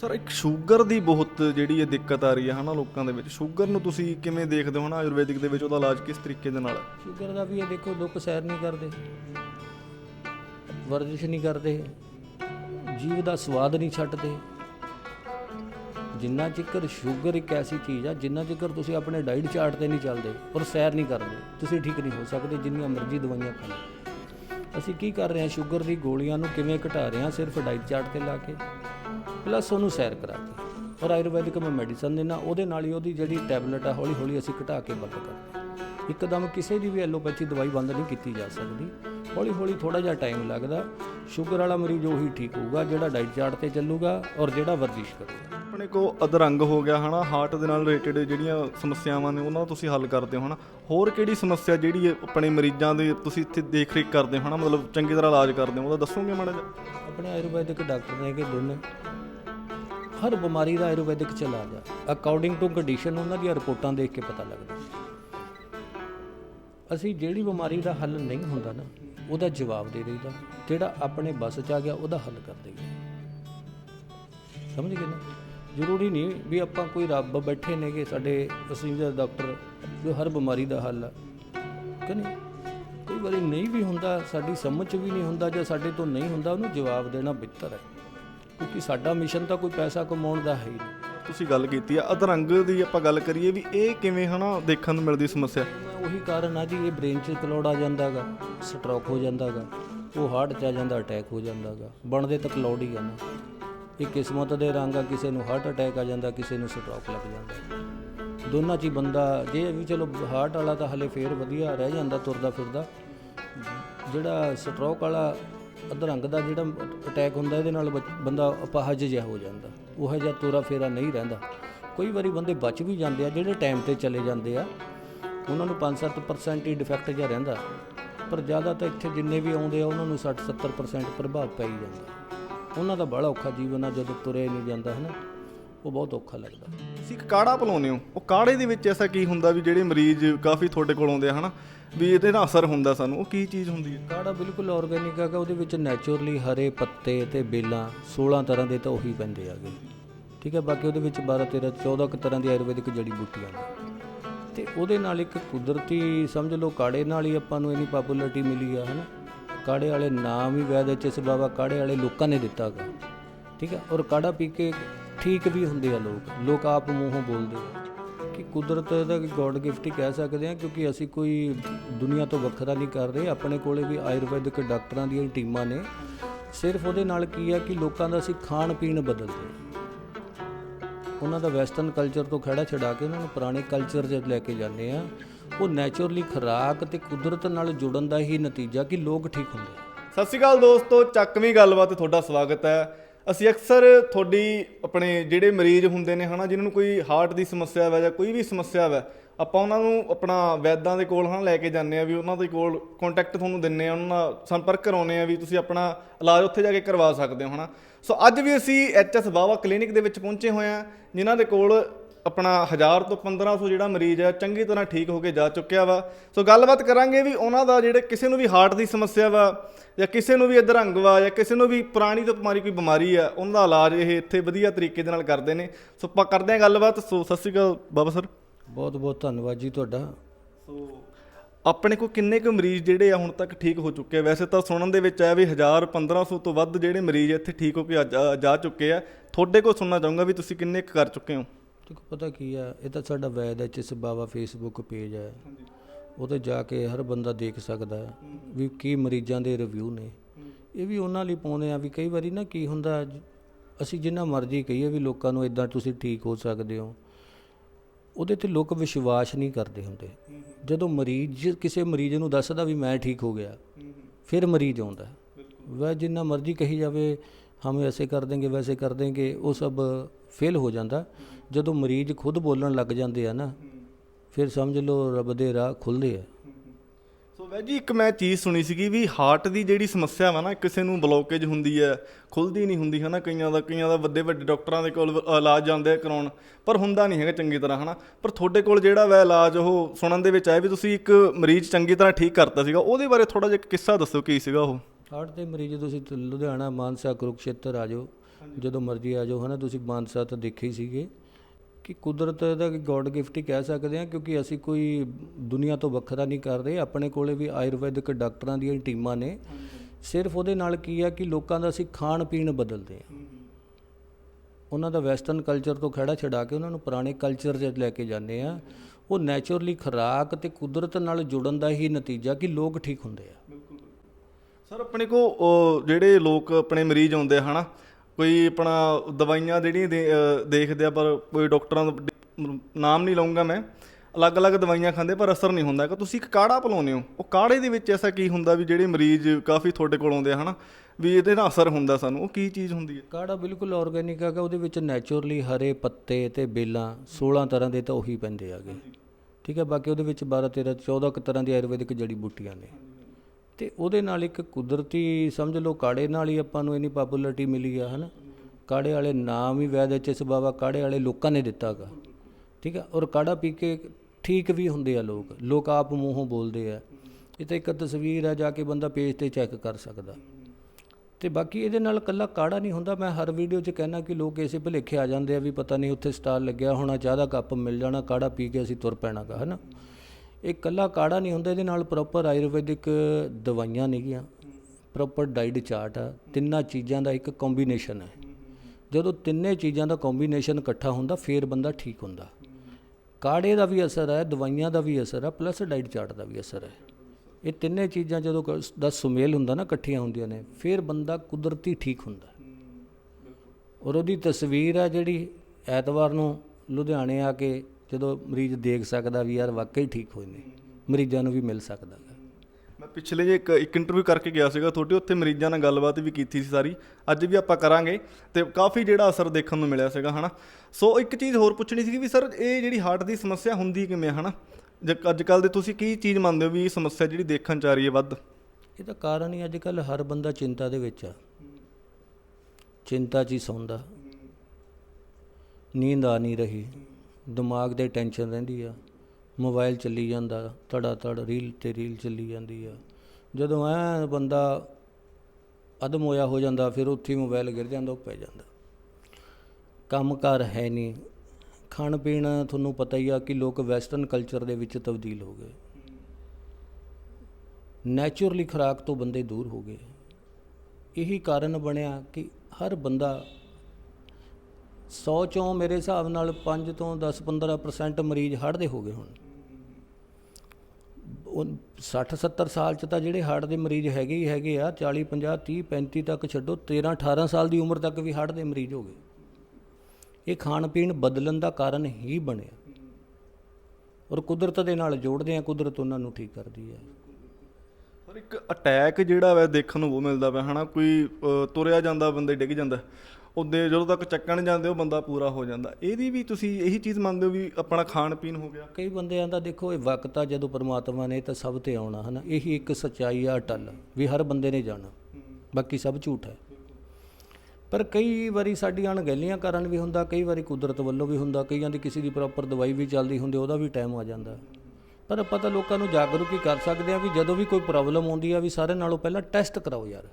Sir, ਇੱਕ sugar ਦੀ ਬਹੁਤ ਜਿਹੜੀ ਇਹ ਦਿੱਕਤ ਆ ਰਹੀ ਹੈ ਹਨਾ ਲੋਕਾਂ ਦੇ ਵਿੱਚ। ਸ਼ੂਗਰ ਨੂੰ ਤੁਸੀਂ ਕਿਵੇਂ ਦੇਖਦੇ ਹੋ ਹਨਾ ਆਯੁਰਵੈਦਿਕ ਦੇ ਵਿੱਚ ਉਹਦਾ ਇਲਾਜ ਕਿਸ ਤਰੀਕੇ ਦੇ ਨਾਲ? ਸ਼ੂਗਰ ਦਾ ਵੀ ਇਹ ਦੇਖੋ ਲੋਕ ਸੈਰ ਨਹੀਂ ਕਰਦੇ, ਵਰਜਿਸ਼ ਨਹੀਂ ਕਰਦੇ, ਜੀਵ ਦਾ ਸਵਾਦ ਨਹੀਂ ਛੱਡਦੇ। ਜਿੰਨਾ ਚਿਕਰ ਸ਼ੂਗਰ ਇੱਕ ਐਸੀ ਚੀਜ਼ ਆ, ਜਿੰਨਾ ਚਿਕਰ ਤੁਸੀਂ ਆਪਣੇ ਡਾਈਟ ਚਾਰਟ ਤੇ ਨਹੀਂ ਚੱਲਦੇ ਔਰ ਸੈਰ ਨਹੀਂ ਕਰਦੇ, ਤੁਸੀਂ ਠੀਕ ਨਹੀਂ ਹੋ ਸਕਦੇ ਜਿੰਨੀਆਂ ਮਰਜ਼ੀ ਦਵਾਈਆਂ ਖਾ ਅਸੀਂ ਕੀ ਕਰ ਰਹੇ ਹਾਂ, ਸ਼ੂਗਰ ਦੀ ਗੋਲੀਆਂ ਨੂੰ ਕਿਵੇਂ ਘਟਾ ਰਹੇ ਹਾਂ, ਸਿਰਫ ਡਾਈਟ ਚਾਰਟ ਤੇ ਲਾ ਕੇ? ਪਲੱਸ ਉਹਨੂੰ ਸੈਰ ਕਰਾ ਕੇ ਔਰ ਆਯੁਰਵੈਦਿਕ ਮੈਂ ਮੈਡੀਸਨ ਦੇਣਾ ਉਹਦੇ ਨਾਲ ਹੀ ਉਹਦੀ ਜਿਹੜੀ ਟੈਬਲੇਟ ਆ ਹੌਲੀ ਹੌਲੀ ਅਸੀਂ ਘਟਾ ਕੇ ਬੰਦ ਕਰਦੇ। ਇੱਕਦਮ ਕਿਸੇ ਦੀ ਵੀ ਐਲੋਪੈਥੀ ਦਵਾਈ ਬੰਦ ਨਹੀਂ ਕੀਤੀ ਜਾ ਸਕਦੀ। ਹੌਲੀ ਹੌਲੀ ਥੋੜਾ ਜਿਹਾ ਟਾਈਮ ਲੱਗਦਾ। ਸ਼ੂਗਰ ਵਾਲਾ ਮਰੀਜ਼ ਉਹੀ ਠੀਕ ਹੋਊਗਾ ਜਿਹੜਾ ਡਾਈਟ ਚਾਰਟ ਤੇ ਚੱਲੂਗਾ ਔਰ ਜਿਹੜਾ ਵਰਜਿਸ਼ ਕਰੂਗਾ। ਆਪਣੇ ਕੋ ਅਧਰੰਗ ਹੋ ਗਿਆ ਹਨਾ ਹਾਰਟ ਦੇ ਨਾਲ ਰਿਲੇਟਡ ਜਿਹੜੀਆਂ ਸਮੱਸਿਆਵਾਂ ਨੇ ਉਹਨਾਂ ਦਾ ਤੁਸੀਂ ਹੱਲ ਕਰਦੇ ਹੋ ਹਨਾ। ਹੋਰ ਕਿਹੜੀ ਸਮੱਸਿਆ ਜਿਹੜੀ ਆਪਣੇ ਮਰੀਜ਼ਾਂ ਦੇ ਤੁਸੀਂ ਇੱਥੇ ਦੇਖ ਰੇਖ ਕਰਦੇ ਹੋ ਹਨਾ? ਮਤਲਬ ਚੰਗੀ ਤਰ੍ਹਾਂ ਇਲਾਜ ਕਰਦੇ ਹੋ ਉਹਦਾ ਦੱਸੋਗੇ ਮਾੜਾ ਜਿਹਾ? ਆਪਣੇ ਆਯੁਰਵੈਦਿਕ ਡਾਕਟਰ ਨੇ ਕਿ ਦੋਨੇ ਹਰ ਬਿਮਾਰੀ ਦਾ ਆਯੁਰਵੈਦਿਕ ਚਲਾ ਇਲਾਜ ਅਕੋਰਡਿੰਗ ਟੂ ਕੰਡੀਸ਼ਨ ਉਹਨਾਂ ਦੀਆਂ ਰਿਪੋਰਟਾਂ ਦੇਖ ਕੇ ਪਤਾ ਲੱਗਦਾ। ਅਸੀਂ ਜਿਹੜੀ ਬਿਮਾਰੀ ਦਾ ਹੱਲ ਨਹੀਂ ਹੁੰਦਾ ਨਾ, ਉਹਦਾ ਜਵਾਬ ਦੇ ਦਈਦਾ। ਜਿਹੜਾ ਆਪਣੇ ਬਸ ਚ ਆ ਗਿਆ, ਉਹਦਾ ਹੱਲ ਕਰ ਦੇਈਦਾ। ਸਮਝ ਗਏ ਨਾ? ਜ਼ਰੂਰੀ ਨਹੀਂ ਵੀ ਆਪਾਂ ਕੋਈ ਰੱਬ ਬੈਠੇ ਨੇਗੇ, ਸਾਡੇ ਅਸੀਂ ਜਿਹੜਾ ਡਾਕਟਰ ਜੋ ਹਰ ਬਿਮਾਰੀ ਦਾ ਹੱਲ ਆ। ਕਿ ਨਹੀਂ? ਕਈ ਵਾਰੀ ਨਹੀਂ ਵੀ ਹੁੰਦਾ, ਸਾਡੀ ਸਮਝ 'ਚ ਵੀ ਨਹੀਂ ਹੁੰਦਾ ਜਾਂ ਸਾਡੇ ਤੋਂ ਨਹੀਂ ਹੁੰਦਾ, ਉਹਨੂੰ ਜਵਾਬ ਦੇਣਾ ਬਿਹਤਰ ਹੈ। ਕਿਉਂਕਿ ਸਾਡਾ ਮਿਸ਼ਨ ਤਾਂ ਕੋਈ ਪੈਸਾ ਕਮਾਉਣ ਦਾ ਹੈ ਹੀ ਨਹੀਂ। ਤੁਸੀਂ ਗੱਲ ਕੀਤੀ ਆ ਅਧਰੰਗ ਦੀ ਆਪਾਂ ਗੱਲ ਕਰੀਏ ਵੀ ਇਹ ਕਿਵੇਂ ਹਨਾ ਦੇਖਣ ਨੂੰ ਮਿਲਦੀ ਸਮੱਸਿਆ। ਉਹੀ ਕਾਰਨ ਆ ਜੀ ਇਹ ਬ੍ਰੇਨ 'ਚ ਕਲੋੜ ਆ ਜਾਂਦਾਗਾ ਸਟ੍ਰੋਕ ਹੋ ਜਾਂਦਾਗਾ ਉਹ ਹਾਰਟ 'ਚ ਆ ਜਾਂਦਾ ਅਟੈਕ ਹੋ ਜਾਂਦਾਗਾ ਬਣਦੇ ਤਾਂ ਕਲੋੜ ਹੀ ਆ ਨਾ। ਇਹ ਕਿਸਮਤ ਦੇ ਰੰਗ ਆ ਕਿਸੇ ਨੂੰ ਹਾਰਟ ਅਟੈਕ ਆ ਜਾਂਦਾ ਕਿਸੇ ਨੂੰ ਸਟ੍ਰੋਕ ਲੱਗ ਜਾਂਦਾ। ਦੋਨਾਂ 'ਚ ਹੀ ਬੰਦਾ ਜੇ ਵੀ ਚਲੋ ਹਾਰਟ ਵਾਲਾ ਤਾਂ ਹਲੇ ਫੇਰ ਵਧੀਆ ਰਹਿ ਜਾਂਦਾ ਤੁਰਦਾ ਫਿਰਦਾ। ਜਿਹੜਾ ਸਟ੍ਰੋਕ ਵਾਲਾ ਅਧਰੰਗ ਦਾ ਜਿਹੜਾ ਅਟੈਕ ਹੁੰਦਾ, ਇਹਦੇ ਨਾਲ ਬੰਦਾ ਅਪਾਹਜ ਜਿਹਾ ਹੋ ਜਾਂਦਾ। ਉਹ ਜਿਹਾ ਤੋਰਾ ਫੇਰਾ ਨਹੀਂ ਰਹਿੰਦਾ। ਕਈ ਵਾਰੀ ਬੰਦੇ ਬਚ ਵੀ ਜਾਂਦੇ ਆ, ਜਿਹੜੇ ਟਾਈਮ ਤੇ ਚਲੇ ਜਾਂਦੇ ਆ। ਉਹਨਾਂ ਨੂੰ 5-7% ਹੀ ਡਿਫੈਕਟ ਜਿਹਾ ਰਹਿੰਦਾ। ਪਰ ਜ਼ਿਆਦਾ ਤਾਂ ਇੱਥੇ ਜਿੰਨੇ ਵੀ ਆਉਂਦੇ ਆ, ਉਹਨਾਂ ਨੂੰ 60-70% ਪ੍ਰਭਾਵ ਪੈ ਜਾਂਦਾ। ਉਹਨਾਂ ਦਾ ਬੜਾ ਔਖਾ ਜੀਵਨ ਆ, ਜਦੋਂ ਤੁਰੇ ਨਹੀਂ ਜਾਂਦਾ ਹੈ ਨਾ ਉਹ ਬਹੁਤ ਔਖਾ ਲੱਗਦਾ। ਤੁਸੀਂ ਇੱਕ ਕਾੜਾ ਪਿਲਾਉਂਦੇ ਹੋ। ਉਹ ਕਾੜੇ ਦੇ ਵਿੱਚ ਐਸਾ ਕੀ ਹੁੰਦਾ ਵੀ ਜਿਹੜੇ ਮਰੀਜ਼ ਕਾਫੀ ਤੁਹਾਡੇ ਕੋਲ ਆਉਂਦੇ ਆ, ਹਨਾ? ਵੀ ਇਹਦੇ ਨਾਲ ਅਸਰ ਹੁੰਦਾ ਸਾਨੂੰ, ਉਹ ਕੀ ਚੀਜ਼ ਹੁੰਦੀ ਹੈ? ਕਾੜਾ ਬਿਲਕੁਲ ਆਰਗੇਨਿਕ ਹੈਗਾ ਉਹਦੇ ਵਿੱਚ ਨੇਚਰਲੀ ਹਰੇ ਪੱਤੇ ਤੇ ਬੇਲਾਂ 16 ਤਰ੍ਹਾਂ ਦੇ ਤਾਂ ਉਹੀ ਪੈਂਦੇ ਆਗੇ ਠੀਕ ਹੈ, ਬਾਕੀ ਉਹਦੇ ਵਿੱਚ 12 13 14 ਕੁ ਤਰ੍ਹਾਂ ਦੀ ਆਯੁਰਵੈਦਿਕ ਜੜੀ ਬੂਟੀਆਂ ਨੇ। ਤੇ ਉਹਦੇ ਨਾਲ ਇੱਕ ਕੁਦਰਤੀ, ਸਮਝ ਲਓ ਕਾੜੇ ਨਾਲ ਹੀ ਆਪਾਂ ਨੂੰ ਇੰਨੀ ਪਪੂਲੈਰਿਟੀ ਮਿਲੀ ਆ, ਹਨਾ? ਕਾੜੇ ਵਾਲੇ ਨਾਮ ਹੀ ਵੈਦ ਚ ਬਾਬਾ ਕਾੜੇ ਵਾਲੇ ਲੋਕਾਂ ਨੇ ਦਿੱਤਾ ਗਾ ਠੀਕ ਹੈ, ਔਰ ਕਾੜਾ ਪੀ ਕੇ ਠੀਕ ਵੀ ਹੁੰਦੇ ਆ ਲੋਕ ਲੋਕ ਆਪ ਮੂੰਹੋਂ ਬੋਲਦੇ ਆ। ਕਿ ਕੁਦਰਤ ਦਾ ਗੋਡ ਗਿਫਟ ਹੀ ਕਹਿ ਸਕਦੇ ਆ ਕਿਉਂਕਿ ਅਸੀਂ ਕੋਈ ਦੁਨੀਆ ਤੋਂ ਵੱਖਰਾ ਨਹੀਂ ਕਰ ਰਹੇ। ਆਪਣੇ ਕੋਲੇ ਵੀ ਆਯੁਰਵੈਦਿਕ ਡਾਕਟਰਾਂ ਦੀਆਂ ਟੀਮਾਂ ਨੇ। ਸਿਰਫ ਉਹਦੇ ਨਾਲ ਕੀ ਆ ਕਿ ਲੋਕਾਂ ਦਾ ਅਸੀਂ ਖਾਣ ਪੀਣ ਬਦਲਦੇ ਹਾਂ। ਉਹਨਾਂ ਦਾ ਵੈਸਟਰਨ ਕਲਚਰ ਤੋਂ ਖੜਾ ਛਡਾ ਕੇ ਉਹਨਾਂ ਨੂੰ ਪੁਰਾਣੇ ਕਲਚਰ 'ਚ ਲੈ ਕੇ ਜਾਂਦੇ ਆ ਉਹ ਨੇਚਰਲੀ ਖੁਰਾਕ ਤੇ ਕੁਦਰਤ ਨਾਲ ਜੁੜਨ ਦਾ ਹੀ ਨਤੀਜਾ ਕਿ ਲੋਕ ਠੀਕ ਹੁੰਦੇ ਸਤਿ ਸ਼੍ਰੀ ਅਕਾਲ ਦੋਸਤੋ ਚੱਕਵੀਂ ਗੱਲਬਾਤ ਤੁਹਾਡਾ ਸਵਾਗਤ ਹੈ। ਅਸੀਂ ਅਕਸਰ ਤੁਹਾਡੀ ਆਪਣੇ ਜਿਹੜੇ ਮਰੀਜ਼ ਹੁੰਦੇ ਨੇ ਹਨਾ, ਜਿਨ੍ਹਾਂ ਨੂੰ ਕੋਈ ਹਾਰਟ ਦੀ ਸਮੱਸਿਆ ਹੈ ਜਾਂ ਕੋਈ ਵੀ ਸਮੱਸਿਆ ਹੈ ਆਪਾਂ ਉਹਨਾਂ ਨੂੰ ਆਪਣਾ ਵੈਦਾਂ ਦੇ ਕੋਲ ਹਨਾ ਲੈ ਕੇ ਜਾਂਦੇ ਆ ਵੀ ਉਹਨਾਂ ਦੇ ਕੋਲ ਕੰਟੈਕਟ ਤੁਹਾਨੂੰ ਦਿੰਨੇ ਆ ਉਹਨਾਂ ਨਾਲ ਸੰਪਰਕ ਕਰਾਉਨੇ ਆ ਵੀ ਤੁਸੀਂ ਆਪਣਾ ਇਲਾਜ ਉੱਥੇ ਜਾ ਕੇ ਕਰਵਾ ਸਕਦੇ ਹੋ ਹਨਾ। ਸੋ ਅੱਜ ਵੀ ਅਸੀਂ ਐਚਐਸ ਬਾਵਾ ਕਲੀਨਿਕ ਦੇ ਵਿੱਚ ਪਹੁੰਚੇ ਹੋਏ ਆ ਜਿਨ੍ਹਾਂ ਦੇ ਕੋਲ ਆਪਣਾ 1000 ਤੋਂ 1500 ਜਿਹੜਾ ਮਰੀਜ਼ ਹੈ ਚੰਗੀ ਤਰ੍ਹਾਂ ਠੀਕ ਹੋ ਕੇ ਜਾ ਚੁੱਕਿਆ ਵਾ। ਸੋ ਗੱਲਬਾਤ ਕਰਾਂਗੇ ਵੀ ਉਹਨਾਂ ਦਾ ਜਿਹੜੇ ਕਿਸੇ ਨੂੰ ਵੀ ਹਾਰਟ ਦੀ ਸਮੱਸਿਆ ਵਾ ਜਾਂ ਕਿਸੇ ਨੂੰ ਵੀ ਅਧਰੰਗ ਵਾ ਜਾਂ ਕਿਸੇ ਨੂੰ ਵੀ ਪੁਰਾਣੀ ਤੋਂ ਬਿਮਾਰੀ ਕੋਈ ਬਿਮਾਰੀ ਆ ਉਹਨਾਂ ਦਾ ਇਲਾਜ ਇਹ ਇੱਥੇ ਵਧੀਆ ਤਰੀਕੇ ਦੇ ਨਾਲ ਕਰਦੇ ਨੇ। ਸੋ ਆਪਾਂ ਕਰਦੇ ਹਾਂ ਗੱਲਬਾਤ। ਸੋ ਸਤਿ ਸ਼੍ਰੀ ਅਕਾਲ ਬਾਬਾ ਸਰ। ਬਹੁਤ ਬਹੁਤ ਧੰਨਵਾਦ ਜੀ ਤੁਹਾਡਾ। ਸੋ ਆਪਣੇ ਕੋਲ ਕਿੰਨੇ ਕੁ ਮਰੀਜ਼ ਜਿਹੜੇ ਆ ਹੁਣ ਤੱਕ ਠੀਕ ਹੋ ਚੁੱਕੇ ਆ? ਵੈਸੇ ਤਾਂ ਸੁਣਨ ਦੇ ਵਿੱਚ ਆਇਆ ਵੀ 1000 1500 ਤੋਂ ਵੱਧ ਜਿਹੜੇ ਮਰੀਜ਼ ਇੱਥੇ ਠੀਕ ਹੋ ਕੇ ਜਾ ਚੁੱਕੇ ਆ। ਤੁਹਾਡੇ ਕੋਲ ਸੁਣਨਾ ਚਾਹੂੰਗਾ ਵੀ ਤੁਸੀਂ ਕਿੰਨੇ ਕੁ ਕਰ ਚੁੱਕੇ ਹੋ? ਦੇਖੋ ਪਤਾ ਕੀ ਆ ਇਹ ਤਾਂ ਸਾਡਾ ਵੈਦ H S Baba Facebook page ਹੈ। ਉਹ ਤੇ ਜਾ ਕੇ ਹਰ ਬੰਦਾ ਦੇਖ ਸਕਦਾ ਹੈ ਵੀ ਕੀ ਮਰੀਜ਼ਾਂ ਦੇ ਰਿਵਿਊ ਨੇ। ਇਹ ਵੀ ਉਹਨਾਂ ਲਈ ਪਾਉਂਦੇ ਆ ਵੀ ਕਈ ਵਾਰੀ ਨਾ ਕੀ ਹੁੰਦਾ ਅਸੀਂ ਜਿੰਨਾ ਮਰਜ਼ੀ ਕਹੀਏ ਵੀ ਲੋਕਾਂ ਨੂੰ ਇਦਾਂ ਤੁਸੀਂ ਠੀਕ ਹੋ ਸਕਦੇ ਹੋ। ਉਹਦੇ ਤੇ ਲੋਕ ਵਿਸ਼ਵਾਸ ਨਹੀਂ ਕਰਦੇ ਹੁੰਦੇ। ਜਦੋਂ ਮਰੀਜ਼ ਕਿਸੇ ਮਰੀਜ਼ ਨੂੰ ਦੱਸਦਾ ਵੀ ਮੈਂ ਠੀਕ ਹੋ ਗਿਆ ਫਿਰ ਮਰੀਜ਼ ਆਉਂਦਾ। ਵੈ ਜਿੰਨਾ ਮਰਜ਼ੀ ਕਹੀ ਜਾਵੇ ਹਮ ਐਸੇ ਕਰ ਦੇਂਗੇ, ਵੈਸੇ ਕਰ ਦੇਂਗੇ, ਉਹ ਸਭ ਫੇਲ ਹੋ ਜਾਂਦਾ। ਜਦੋਂ ਮਰੀਜ਼ ਖੁਦ ਬੋਲਣ ਲੱਗ ਜਾਂਦੇ ਆ ਨਾ, ਫਿਰ ਸਮਝ ਲਓ ਰੱਬ ਦੇ ਰਾਹ ਖੁੱਲਦੇ ਆ। ਸੋ ਵੈ ਜੀ, ਇੱਕ ਮੈਂ ਚੀਜ਼ ਸੁਣੀ ਸੀਗੀ ਵੀ ਹਾਰਟ ਦੀ ਜਿਹੜੀ ਸਮੱਸਿਆ ਵਾ ਨਾ, ਕਿਸੇ ਨੂੰ ਬਲੋਕੇਜ ਹੁੰਦੀ ਹੈ ਖੁੱਲਦੀ ਨਹੀਂ ਹੁੰਦੀ, ਹਨਾ, ਕਈਆਂ ਦਾ ਕਈਆਂ ਦਾ ਵੱਡੇ ਵੱਡੇ ਡਾਕਟਰਾਂ ਦੇ ਕੋਲ ਇਲਾਜ ਜਾਂਦੇ ਆ ਕਰਾਉਣ, ਪਰ ਹੁੰਦਾ ਨਹੀਂ ਹੈਗਾ ਚੰਗੀ ਤਰ੍ਹਾਂ, ਹਨਾ। ਪਰ ਤੁਹਾਡੇ ਕੋਲ ਜਿਹੜਾ ਵਾ ਇਲਾਜ, ਉਹ ਸੁਣਨ ਦੇ ਵਿੱਚ ਆਇਆ ਵੀ ਤੁਸੀਂ ਇੱਕ ਮਰੀਜ਼ ਚੰਗੀ ਤਰ੍ਹਾਂ ਠੀਕ ਕਰਤਾ ਸੀਗਾ, ਉਹਦੇ ਬਾਰੇ ਥੋੜਾ ਜਿਹਾ ਕਿੱਸਾ ਦੱਸੋ ਕੀ ਸੀਗਾ ਉਹ? ਹਾਰਟ ਦੇ ਮਰੀਜ਼ ਤੁਸੀਂ ਤ- ਲੁਧਿਆਣਾ ਮਾਨਸਾ ਕੁਰੂਕਸ਼ੇਤਰ ਆ ਜਾਓ ਜਦੋਂ ਮਰਜ਼ੀ ਆ ਜਾਓ ਹਨਾ? ਤੁਸੀਂ ਮਾਨਸਾ ਤਾਂ ਦੇਖੇ ਹੀ ਸੀਗੇ ਕਿ ਕੁਦਰਤ ਦਾ ਗੋਡ ਗਿਫਟ ਹੀ ਕਹਿ ਸਕਦੇ ਹਾਂ ਕਿਉਂਕਿ ਅਸੀਂ ਕੋਈ ਦੁਨੀਆ ਤੋਂ ਵੱਖਰਾ ਨਹੀਂ ਕਰ ਰਹੇ। ਆਪਣੇ ਕੋਲੇ ਵੀ ਆਯੁਰਵੈਦਿਕ ਡਾਕਟਰਾਂ ਦੀਆਂ ਟੀਮਾਂ ਨੇ। ਸਿਰਫ ਉਹਦੇ ਨਾਲ ਕੀ ਆ ਕਿ ਲੋਕਾਂ ਦਾ ਅਸੀਂ ਖਾਣ ਪੀਣ ਬਦਲਦੇ ਹਾਂ। ਉਹਨਾਂ ਦਾ ਵੈਸਟਰਨ ਕਲਚਰ ਤੋਂ ਖੜਾ ਛਡਾ ਕੇ ਉਹਨਾਂ ਨੂੰ ਪੁਰਾਣੇ ਕਲਚਰ 'ਚ ਲੈ ਕੇ ਜਾਂਦੇ ਆ ਉਹ ਨੇਚਰਲੀ ਖੁਰਾਕ ਤੇ ਕੁਦਰਤ ਨਾਲ ਜੁੜਨ ਦਾ ਹੀ ਨਤੀਜਾ ਕਿ ਲੋਕ ਠੀਕ ਹੁੰਦੇ ਆ। ਸਰ ਆਪਣੇ ਕੋ ਜਿਹੜੇ ਲੋਕ ਆਪਣੇ ਮਰੀਜ਼ ਆਉਂਦੇ ਹਨਾ? ਕੋਈ ਆਪਣਾ ਦਵਾਈਆਂ ਜਿਹੜੀਆਂ ਦੇਖਦੇ ਆ ਪਰ ਕੋਈ ਡਾਕਟਰਾਂ ਦਾ ਨਾਮ ਨਹੀਂ ਲਵਾਂਗਾ ਮੈਂ। ਅਲੱਗ-ਅਲੱਗ ਦਵਾਈਆਂ ਖਾਂਦੇ ਪਰ ਅਸਰ ਨਹੀਂ ਹੁੰਦਾ ਕਿ ਤੁਸੀਂ ਇੱਕ ਕਾੜਾ ਪਿਲਾਉਂਦੇ ਹੋ। ਉਹ ਕਾੜੇ ਦੇ ਵਿੱਚ ਐਸਾ ਕੀ ਹੁੰਦਾ ਵੀ ਜਿਹੜੇ ਮਰੀਜ਼ ਕਾਫੀ ਤੁਹਾਡੇ ਕੋਲ ਆਉਂਦੇ ਹਨਾ? ਵੀ ਇਹਦੇ ਨਾਲ ਅਸਰ ਹੁੰਦਾ ਸਾਨੂੰ। ਉਹ ਕੀ ਚੀਜ਼ ਹੁੰਦੀ ਹੈ? ਕਾੜਾ ਬਿਲਕੁਲ ਆਰਗੇਨਿਕ ਹੈਗਾ। ਉਹਦੇ ਵਿੱਚ ਨੇਚਰਲੀ ਹਰੇ ਪੱਤੇ ਤੇ ਬੇਲਾਂ 16 ਤਰ੍ਹਾਂ ਦੇ ਤਾਂ ਉਹੀ ਪੈਂਦੇ ਆਗੇ ਠੀਕ ਹੈ? ਬਾਕੀ ਉਹਦੇ ਵਿੱਚ 12 13 14 ਕੁ ਤਰ੍ਹਾਂ ਦੀ ਆਯੁਰਵੈਦਿਕ ਜੜੀ ਬੂਟੀਆਂ ਨੇ। ਤੇ ਉਹਦੇ ਨਾਲ ਇੱਕ ਕੁਦਰਤੀ, ਸਮਝ ਲਓ ਕਾੜੇ ਨਾਲ ਹੀ ਆਪਾਂ ਨੂੰ ਇੰਨੀ ਪਪੂਲੈਰਿਟੀ ਮਿਲੀ ਆ, ਹਨਾ? ਕਾੜੇ ਵਾਲੇ ਨਾਮ ਹੀ ਵੈਦ ਚਿਸ ਬਾਬਾ ਕਾੜੇ ਵਾਲੇ ਲੋਕਾਂ ਨੇ ਦਿੱਤਾਗਾ ਠੀਕ ਹੈ ਔਰ ਕਾੜਾ ਪੀ ਕੇ ਠੀਕ ਵੀ ਹੁੰਦੇ ਆ ਲੋਕ। ਲੋਕ ਆਪ ਮੂੰਹੋਂ ਬੋਲਦੇ ਆ। ਇਹ ਤਾਂ ਇੱਕ ਤਸਵੀਰ ਆ, ਜਾ ਕੇ ਬੰਦਾ ਪੇਜ ਤੇ ਚੈੱਕ ਕਰ ਸਕਦਾ। ਤੇ ਬਾਕੀ ਇਹਦੇ ਨਾਲ ਕੱਲਾ ਕਾੜਾ ਨਹੀਂ ਹੁੰਦਾ। ਮੈਂ ਹਰ ਵੀਡੀਓ 'ਚ ਕਹਿਣਾ ਕਿ ਲੋਕ ਐਸੇ ਭੁਲੇਖੇ ਆ ਜਾਂਦੇ ਆ ਵੀ ਪਤਾ ਨਹੀਂ ਉੱਥੇ ਸਟਾਲ ਲੱਗਿਆ ਹੋਣਾ, ਚਾਹ ਦਾ ਕੱਪ ਮਿਲ ਜਾਣਾ, ਕਾੜਾ ਪੀ ਕੇ ਅਸੀਂ ਤੁਰ ਪੈਣਾਗਾ, ਹਨਾ? ਇਹ ਕੱਲਾ ਕਾੜਾ ਨਹੀਂ ਹੁੰਦਾ, ਇਹਦੇ ਨਾਲ ਪ੍ਰੋਪਰ ਆਯੁਰਵੈਦਿਕ ਦਵਾਈਆਂ ਨੇਗੀਆਂ। ਪ੍ਰੋਪਰ ਡਾਈਟ ਚਾਰਟ ਆ। ਤਿੰਨਾਂ ਚੀਜ਼ਾਂ ਦਾ ਇੱਕ ਕੰਬੀਨੇਸ਼ਨ ਹੈ। ਜਦੋਂ ਤਿੰਨੇ ਚੀਜ਼ਾਂ ਦਾ ਕੰਬੀਨੇਸ਼ਨ ਇਕੱਠਾ ਹੁੰਦਾ, ਫੇਰ ਬੰਦਾ ਠੀਕ ਹੁੰਦਾ। ਕਾੜੇ ਦਾ ਵੀ ਅਸਰ ਹੈ, ਦਵਾਈਆਂ ਦਾ ਵੀ ਅਸਰ ਹੈ ਪਲੱਸ ਡਾਈਟ ਚਾਰਟ ਦਾ ਵੀ ਅਸਰ ਹੈ। ਇਹ ਤਿੰਨੇ ਚੀਜ਼ਾਂ ਜਦੋਂ ਕ- ਦਾ ਸੁਮੇਲ ਹੁੰਦਾ ਨਾ, ਇਕੱਠੀਆਂ ਹੁੰਦੀਆਂ ਨੇ, ਫਿਰ ਬੰਦਾ ਕੁਦਰਤੀ ਠੀਕ ਹੁੰਦਾ। ਔਰ ਉਹਦੀ ਤਸਵੀਰ ਆ ਜਿਹੜੀ ਐਤਵਾਰ ਨੂੰ ਲੁਧਿਆਣੇ ਆ ਕੇ ਜਦੋਂ ਮਰੀਜ਼ ਦੇਖ ਸਕਦਾ ਵੀ ਯਾਰ ਵਾਕਈ ਠੀਕ ਹੋਏ ਨੇ ਮਰੀਜ਼ਾਂ ਨੂੰ ਵੀ ਮਿਲ ਸਕਦਾ। ਮੈਂ ਪਿਛਲੇ ਜੇ ਇੱਕ ਇੱਕ ਇੰਟਰਵਿਊ ਕਰਕੇ ਗਿਆ ਸੀਗਾ ਤੁਹਾਡੇ ਉੱਥੇ ਮਰੀਜ਼ਾਂ ਨਾਲ ਗੱਲਬਾਤ ਵੀ ਕੀਤੀ ਸੀ ਸਾਰੀ। ਅੱਜ ਵੀ ਆਪਾਂ ਕਰਾਂਗੇ ਤੇ ਕਾਫੀ ਜਿਹੜਾ ਅਸਰ ਦੇਖਣ ਨੂੰ ਮਿਲਿਆ ਸੀਗਾ ਹਨਾ? ਸੋ ਇੱਕ ਚੀਜ਼ ਹੋਰ ਪੁੱਛਣੀ ਸੀ ਵੀ ਸਰ ਇਹ ਜਿਹੜੀ ਹਾਰਟ ਦੀ ਸਮੱਸਿਆ ਹੁੰਦੀ ਕਿਵੇਂ ਹਨਾ? ਅੱਜ ਕੱਲ ਦੇ ਤੁਸੀਂ ਕੀ ਚੀਜ਼ ਮੰਨਦੇ ਹੋ ਵੀ ਇਹ ਸਮੱਸਿਆ ਜਿਹੜੀ ਦੇਖਣ ਚ ਆ ਰਹੀ ਹੈ ਵੱਧ? ਇਹ ਤਾਂ ਕਾਰਨ ਹੀ ਅੱਜ ਕੱਲ ਹਰ ਬੰਦਾ ਚਿੰਤਾ ਦੇ ਵਿੱਚ ਆ। ਚਿੰਤਾ 'ਚ ਹੀ ਸੌਂਦਾ। ਨੀਂਦ ਆ ਨਹੀਂ ਰਹੀ। ਦਿਮਾਗ ਤੇ ਟੈਨਸ਼ਨ ਰਹਿੰਦੀ ਆ। ਮੋਬਾਈਲ ਚੱਲੀ ਜਾਂਦਾ ਧੜਾ ਧੜ ਰੀਲ ਤੇ ਰੀਲ ਚੱਲੀ ਜਾਂਦੀ ਆ। ਜਦੋਂ ਐ ਬੰਦਾ ਅਦਮ ਹੋਇਆ ਹੋ ਜਾਂਦਾ, ਫਿਰ ਉੱਥੇ ਹੀ ਮੋਬਾਈਲ ਗਿਰ ਜਾਂਦਾ, ਉਹ ਪੈ ਜਾਂਦਾ। ਕੰਮਕਾਰ ਹੈ ਨਹੀਂ। ਖਾਣ ਪੀਣ ਤੁਹਾਨੂੰ ਪਤਾ ਹੀ ਆ ਕਿ ਲੋਕ ਵੈਸਟਰਨ ਕਲਚਰ ਦੇ ਵਿੱਚ ਤਬਦੀਲ ਹੋ ਗਏ। ਨੈਚੁਰਲੀ ਖੁਰਾਕ ਤੋਂ ਬੰਦੇ ਦੂਰ ਹੋ ਗਏ। ਇਹੀ ਕਾਰਨ ਬਣਿਆ ਕਿ ਹਰ ਬੰਦਾ 100 ਚੋਂ ਮੇਰੇ ਹਿਸਾਬ ਨਾਲ 5 ਤੋਂ 10 15% ਮਰੀਜ਼ ਹੜ੍ਹ ਦੇ ਹੋ ਗਏ ਹੁਣ। ਉਹ 60 70 ਸਾਲ ਚ ਤਾਂ ਜਿਹੜੇ ਹੜ੍ਹ ਦੇ ਮਰੀਜ਼ ਹੈਗੇ ਹੀ ਹੈਗੇ ਆ 40 50 30 35 ਤੱਕ ਛੱਡੋ 13 18 ਸਾਲ ਦੀ ਉਮਰ ਤੱਕ ਵੀ ਹੜ੍ਹ ਦੇ ਮਰੀਜ਼ ਹੋ ਗਏ। ਇਹ ਖਾਣ ਪੀਣ ਬਦਲਣ ਦਾ ਕਾਰਨ ਹੀ ਬਣਿਆ। ਔਰ ਕੁਦਰਤ ਦੇ ਨਾਲ ਜੋੜਦੇ ਆ, ਕੁਦਰਤ ਉਹਨਾਂ ਨੂੰ ਠੀਕ ਕਰਦੀ ਹੈ ਪਰ ਇੱਕ ਅਟੈਕ ਜਿਹੜਾ ਵਾ ਦੇਖਣ ਨੂੰ ਉਹ ਮਿਲਦਾ ਵਾ, ਹਨਾ? ਕੋਈ ਤੁਰਿਆ ਜਾਂਦਾ, ਬੰਦੇ ਡਿੱਗ ਜਾਂਦਾ। ਉਹਦੇ ਜਦੋਂ ਤੱਕ ਚੱਕਣ ਜਾਂਦੇ ਉਹ ਬੰਦਾ ਪੂਰਾ ਹੋ ਜਾਂਦਾ। ਇਹਦੀ ਵੀ ਤੁਸੀਂ ਇਹੀ ਚੀਜ਼ ਮੰਨਦੇ ਹੋ ਵੀ ਆਪਣਾ ਖਾਣ ਪੀਣ ਹੋ ਗਿਆ? ਕਈ ਬੰਦਿਆਂ ਦਾ ਦੇਖੋ, ਇਹ ਵਕਤ ਆ, ਜਦੋਂ ਪਰਮਾਤਮਾ ਨੇ ਤਾਂ ਸਭ ਤੇ ਆਉਣਾ, ਹਨਾ? ਇਹੀ ਇੱਕ ਸੱਚਾਈ ਆ, ਅਟਲ, ਵੀ ਹਰ ਬੰਦੇ ਨੇ ਜਾਣਾ। ਬਾਕੀ ਸਭ ਝੂਠ ਹੈ। ਪਰ ਕਈ ਵਾਰੀ ਸਾਡੀਆਂ ਅਣਗਹਿਲੀਆਂ ਕਾਰਨ ਵੀ ਹੁੰਦਾ, ਕਈ ਵਾਰੀ ਕੁਦਰਤ ਵੱਲੋਂ ਵੀ ਹੁੰਦਾ, ਕਈਆਂ ਦੀ ਕਿਸੇ ਦੀ ਪ੍ਰੋਪਰ ਦਵਾਈ ਵੀ ਚੱਲਦੀ ਹੁੰਦੀ, ਉਹਦਾ ਵੀ ਟਾਈਮ ਆ ਜਾਂਦਾ। ਪਰ ਆਪਾਂ ਤਾਂ ਲੋਕਾਂ ਨੂੰ ਜਾਗਰੂਕ ਹੀ ਕਰ ਸਕਦੇ ਆ ਵੀ ਜਦੋਂ ਵੀ ਕੋਈ ਪ੍ਰੋਬਲਮ ਆਉਂਦੀ ਆ, ਵੀ ਸਾਰੇ ਨਾਲੋਂ ਪਹਿਲਾਂ ਟੈਸਟ ਕਰਾਓ ਯਾਰ।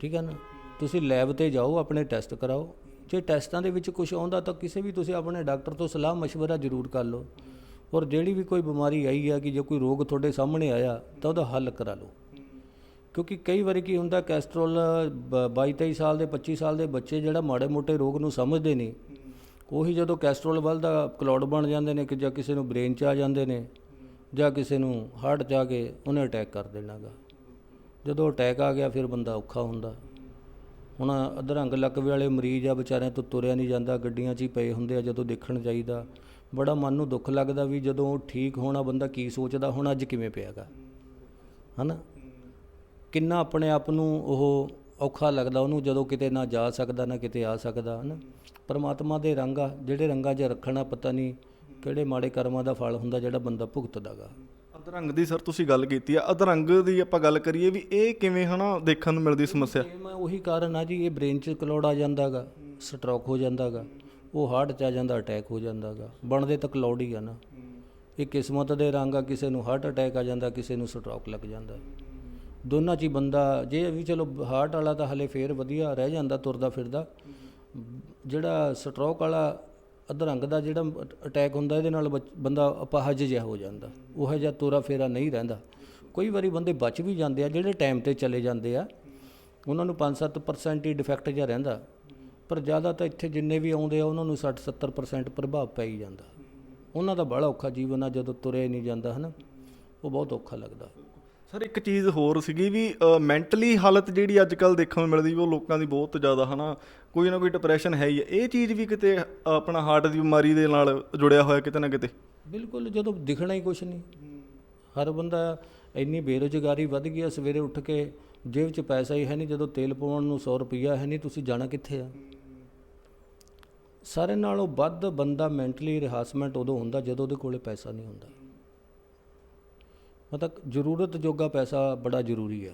ਠੀਕ ਹੈ ਨਾ? ਤੁਸੀਂ ਲੈਬ ਤੇ ਜਾਓ, ਆਪਣੇ ਟੈਸਟ ਕਰਾਓ। ਜੇ ਟੈਸਟਾਂ ਦੇ ਵਿੱਚ ਕੁਝ ਆਉਂਦਾ ਤਾਂ ਕਿਸੇ ਵੀ ਤੁਸੀਂ ਆਪਣੇ ਡਾਕਟਰ ਤੋਂ ਸਲਾਹ مشਵਰਾ ਜ਼ਰੂਰ ਕਰ ਲਓ। ਔਰ ਜਿਹੜੀ ਵੀ ਕੋਈ ਬਿਮਾਰੀ ਆਈ ਹੈ ਕਿ ਜੇ ਕੋਈ ਰੋਗ ਤੁਹਾਡੇ ਸਾਹਮਣੇ ਆਇਆ, ਤਾਂ ਉਹਦਾ ਹੱਲ ਕਰਾ ਲਓ। ਕਿਉਂਕਿ ਕਈ ਵਾਰੀ ਕੀ ਹੁੰਦਾ ਕੈਸਟਰੋਲ 22 23 ਸਾਲ ਦੇ 25 ਸਾਲ ਦੇ ਬੱਚੇ ਜਿਹੜਾ ਮਾੜੇ ਮੋਟੇ ਰੋਗ ਨੂੰ ਸਮਝਦੇ ਨਹੀਂ ਉਹੀ ਜਦੋਂ ਕੈਸਟਰੋਲ ਵੱਲ ਦਾ ਕਲੌਡ ਬਣ ਜਾਂਦੇ ਨੇ ਕਿ ਜਾਂ ਕਿਸੇ ਨੂੰ ਬ੍ਰੇਨ 'ਚ ਆ ਜਾਂਦੇ ਨੇ ਜਾਂ ਕਿਸੇ ਨੂੰ ਹਾਰਟ 'ਚ ਆ ਕੇ ਉਹਨੇ ਅਟੈਕ ਕਰ ਦੇਣਾਗਾ। ਜਦੋਂ ਅਟੈਕ ਆ ਗਿਆ, ਫਿਰ ਬੰਦਾ ਔਖਾ ਹੁੰਦਾ। ਹੁਣ ਅਧਰੰਗ ਲੱਕਵੇ ਵਾਲੇ ਮਰੀਜ਼ ਆ ਵਿਚਾਰਿਆਂ ਤੋਂ ਤੁਰਿਆ ਨਹੀਂ ਜਾਂਦਾ, ਗੱਡੀਆਂ 'ਚ ਹੀ ਪਏ ਹੁੰਦੇ ਆ ਜਦੋਂ ਦੇਖਣ ਜਾਈਦਾ। ਬੜਾ ਮਨ ਨੂੰ ਦੁੱਖ ਲੱਗਦਾ ਵੀ ਜਦੋਂ ਠੀਕ ਹੋਣਾ ਬੰਦਾ ਕੀ ਸੋਚਦਾ ਹੁਣ, ਅੱਜ ਕਿਵੇਂ ਪਿਆਗਾ? ਹਨਾ? ਕਿੰਨਾ ਆਪਣੇ ਆਪ ਨੂੰ ਉਹ ਔਖਾ ਲੱਗਦਾ ਉਹਨੂੰ ਜਦੋਂ ਕਿਤੇ ਨਾ ਜਾ ਸਕਦਾ, ਨਾ ਕਿਤੇ ਆ ਸਕਦਾ, ਹਨਾ? ਪਰਮਾਤਮਾ ਦੇ ਰੰਗ ਆ, ਜਿਹੜੇ ਰੰਗਾਂ 'ਚ ਰੱਖਣਾ ਪਤਾ ਨਹੀਂ ਕਿਹੜੇ ਮਾੜੇ ਕਰਮਾਂ ਦਾ ਫਲ ਹੁੰਦਾ ਜਿਹੜਾ ਬੰਦਾ ਭੁਗਤਦਾਗਾ। ਅਧਰੰਗ ਦੀ ਸਰ ਤੁਸੀਂ ਗੱਲ ਕੀਤੀ ਆ, ਅਧਰੰਗ ਦੀ ਆਪਾਂ ਗੱਲ ਕਰੀਏ ਵੀ ਇਹ ਕਿਵੇਂ ਹਨਾ ਦੇਖਣ ਨੂੰ ਮਿਲਦੀ ਸਮੱਸਿਆ? ਇਹ ਮੈਂ ਉਹੀ ਕਾਰਨ ਆ ਜੀ, ਇਹ ਬ੍ਰੇਨ 'ਚ ਕਲੋੜ ਆ ਜਾਂਦਾਗਾ ਸਟ੍ਰੋਕ ਹੋ ਜਾਂਦਾਗਾ, ਉਹ ਹਾਰਟ 'ਚ ਆ ਜਾਂਦਾ ਅਟੈਕ ਹੋ ਜਾਂਦਾਗਾ, ਬਣਦੇ ਤਾਂ ਕਲੋੜ ਹੀ ਆ ਨਾ। ਇਹ ਕਿਸਮਤ ਦੇ ਰੰਗ ਆ, ਕਿਸੇ ਨੂੰ ਹਾਰਟ ਅਟੈਕ ਆ ਜਾਂਦਾ, ਕਿਸੇ ਨੂੰ ਸਟ੍ਰੋਕ ਲੱਗ ਜਾਂਦਾ। ਦੋਨਾਂ 'ਚ ਹੀ ਬੰਦਾ, ਜੇ ਵੀ ਚਲੋ ਹਾਰਟ ਵਾਲਾ ਤਾਂ ਹਲੇ ਫੇਰ ਵਧੀਆ ਰਹਿ ਜਾਂਦਾ, ਤੁਰਦਾ ਫਿਰਦਾ। ਜਿਹੜਾ ਸਟ੍ਰੋਕ ਵਾਲਾ ਅਧਰੰਗ ਦਾ ਜਿਹੜਾ ਅਟੈਕ ਹੁੰਦਾ, ਇਹਦੇ ਨਾਲ ਬੱਚ- ਬੰਦਾ ਅਪਾਹਜ ਜਿਹਾ ਹੋ ਜਾਂਦਾ। ਉਹ ਜਿਹਾ ਤੋਰਾ ਫੇਰਾ ਨਹੀਂ ਰਹਿੰਦਾ। ਕਈ ਵਾਰੀ ਬੰਦੇ ਬਚ ਵੀ ਜਾਂਦੇ ਆ, ਜਿਹੜੇ ਟਾਈਮ ਤੇ ਚਲੇ ਜਾਂਦੇ ਆ, ਉਹਨਾਂ ਨੂੰ 5-7% ਹੀ ਡਿਫੈਕਟ ਜਿਹਾ ਰਹਿੰਦਾ। ਪਰ ਜ਼ਿਆਦਾ ਤਾਂ ਇੱਥੇ ਜਿੰਨੇ ਵੀ ਆਉਂਦੇ ਆ, ਉਹਨਾਂ ਨੂੰ 60-70% ਪ੍ਰਭਾਵ ਪੈ ਹੀ ਜਾਂਦਾ। ਉਹਨਾਂ ਦਾ ਬੜਾ ਔਖਾ ਜੀਵਨ ਆ, ਜਦੋਂ ਤੁਰਿਆ ਨਹੀਂ ਜਾਂਦਾ, ਹਨਾ? ਉਹ ਬਹੁਤ ਔਖਾ ਲੱਗਦਾ। ਸਰ, ਇੱਕ ਚੀਜ਼ ਹੋਰ ਸੀਗੀ ਵੀ ਮੈਂਟਲੀ ਹਾਲਤ ਜਿਹੜੀ ਅੱਜ ਕੱਲ ਦੇਖਣ ਨੂੰ ਮਿਲਦੀ ਉਹ ਲੋਕਾਂ ਦੀ ਬਹੁਤ ਜ਼ਿਆਦਾ, ਹਨਾ। ਕੋਈ ਨਾ ਕੋਈ ਡਿਪਰੈਸ਼ਨ ਹੈ ਹੀ ਹੈ। ਇਹ ਚੀਜ਼ ਵੀ ਕਿਤੇ ਆਪਣਾ ਹਾਰਟ ਦੀ ਬਿਮਾਰੀ ਦੇ ਨਾਲ ਜੁੜਿਆ ਹੋਇਆ ਕਿਤੇ ਨਾ ਕਿਤੇ? ਬਿਲਕੁਲ, ਜਦੋਂ ਦਿਖਣਾ ਹੀ ਕੁਛ ਨਹੀਂ। ਹਰ ਬੰਦਾ ਇੰਨੀ ਬੇਰੁਜ਼ਗਾਰੀ ਵੱਧ ਗਈ ਆ ਸਵੇਰੇ ਉੱਠ ਕੇ ਜੇਬ 'ਚ ਪੈਸਾ ਹੀ ਹੈ ਨਹੀਂ, ਜਦੋਂ ਤੇਲ ਪਾਉਣ ਨੂੰ 100 ਰੁਪਈਆ ਹੈ ਨਹੀਂ, ਤੁਸੀਂ ਜਾਣਾ ਕਿੱਥੇ ਆ? ਸਾਰੇ ਨਾਲੋਂ ਵੱਧ ਬੰਦਾ ਮੈਂਟਲੀ ਰਿਹਾਸਮੈਂਟ ਉਦੋਂ ਹੁੰਦਾ ਜਦੋਂ ਉਹਦੇ ਕੋਲੇ ਪੈਸਾ ਨਹੀਂ ਹੁੰਦਾ। ਮਤਲਬ ਜ਼ਰੂਰਤ ਜੋਗਾ ਪੈਸਾ ਬੜਾ ਜ਼ਰੂਰੀ ਆ।